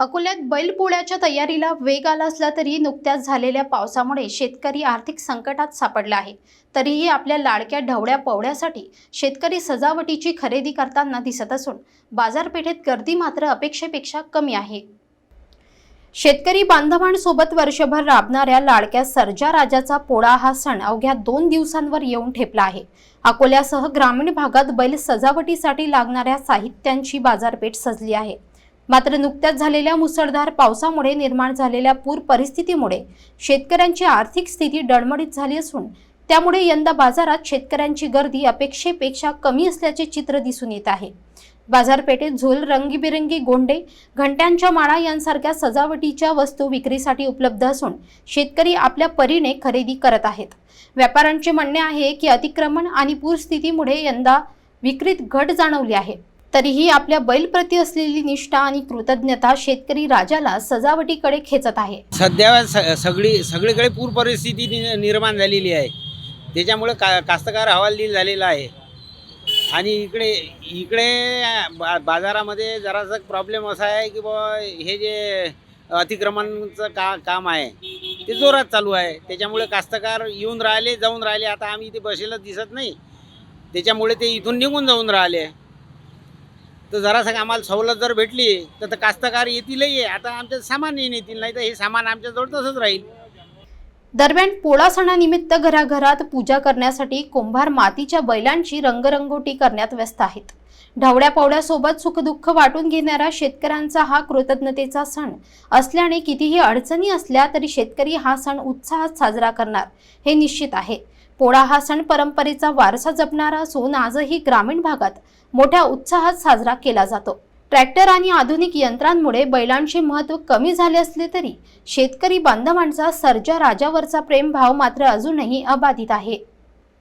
अकोल्यात बैलपोळ्याच्या तयारीला वेग आला असला तरी नुकत्याच झालेल्या पावसामुळे शेतकरी आर्थिक संकटात सापडला आहे. तरीही आपल्या लाडक्या ढवळ्या पवड्यासाठी शेतकरी सजावटीची खरेदी करताना दिसत असून बाजारपेठेत गर्दी मात्र अपेक्षेपेक्षा कमी आहे. शेतकरी बांधवांसोबत वर्षभर राबणाऱ्या लाडक्या सर्जा राजाचा पोळा हा सण अवघ्या दोन दिवसांवर येऊन ठेपला आहे. अकोल्यासह ग्रामीण भागात बैल सजावटीसाठी लागणाऱ्या साहित्यांची बाजारपेठ सजली आहे. मात्र नुकत्याच झालेल्या मुसळधार पावसामुळे निर्माण झालेल्या पूर परिस्थितीमुळे शेतकऱ्यांची आर्थिक स्थिती डळमळीत झाली असून त्यामुळे यंदा बाजारात शेतकऱ्यांची गर्दी अपेक्षेपेक्षा कमी असल्याचे चित्र दिसून येत आहे. बाजारपेठेत झोल रंगीबिरंगी गोंडे घंट्यांच्या माळा यांसारख्या सजावटीच्या वस्तू विक्रीसाठी उपलब्ध असून शेतकरी आपल्या परीने खरेदी करत आहेत. व्यापाऱ्यांचे म्हणणे आहे की अतिक्रमण आणि पूरस्थितीमुळे यंदा विक्रीत घट जाणवली आहे. तरीही आपल्या बैलप्रती असलेली निष्ठा आणि कृतज्ञता शेतकरी राजाला सजावटीकडे खेचत आहे. सध्या स सगळी सगळीकडे पूर परिस्थिती नि निर्माण झालेली आहे. त्याच्यामुळे का कास्तकार हवालदिल झालेला आहे. आणि इकडे इकडे बा बाजारामध्ये जरासा प्रॉब्लेम असा आहे की बुवा हे जे अतिक्रमणचं का काम आहे ते जोरात चालू आहे. त्याच्यामुळे कास्तकार येऊन राहिले जाऊन राहिले. आता आम्ही इथे बसेलच दिसत नाही. त्याच्यामुळे ते इथून निघून जाऊन राहिले. तर जरासं आम्हाला सवलत जर भेटली तर कास्तकार येतीलही. आता आमचं सामानही नेतील नाही तर हे सामान आमच्याजवळ तसंच राहील. दरम्यान पोळा सणानिमित्त घराघरात पूजा करण्यासाठी कुंभार मातीच्या बैलांची रंगरंगोटी करण्यात व्यस्त आहेत. ढवळ्या पावड्यासोबत सुखदुःख वाटून घेणाऱ्या शेतकऱ्यांचा हा कृतज्ञतेचा सण. असल्याने कितीही अडचणी असल्या तरी शेतकरी हा सण उत्साहात साजरा करणार हे निश्चित आहे. पोळा हा सण परंपरेचा वारसा जपणारा असून आजही ग्रामीण भागात मोठ्या उत्साहात साजरा केला जातो. ट्रॅक्टर आणि आधुनिक यंत्रांमुळे बैलांचे महत्त्व कमी झाले असले तरी शेतकरी बांधवांचा सर्जा राजावरचा प्रेमभाव मात्र अजूनही अबाधित आहे.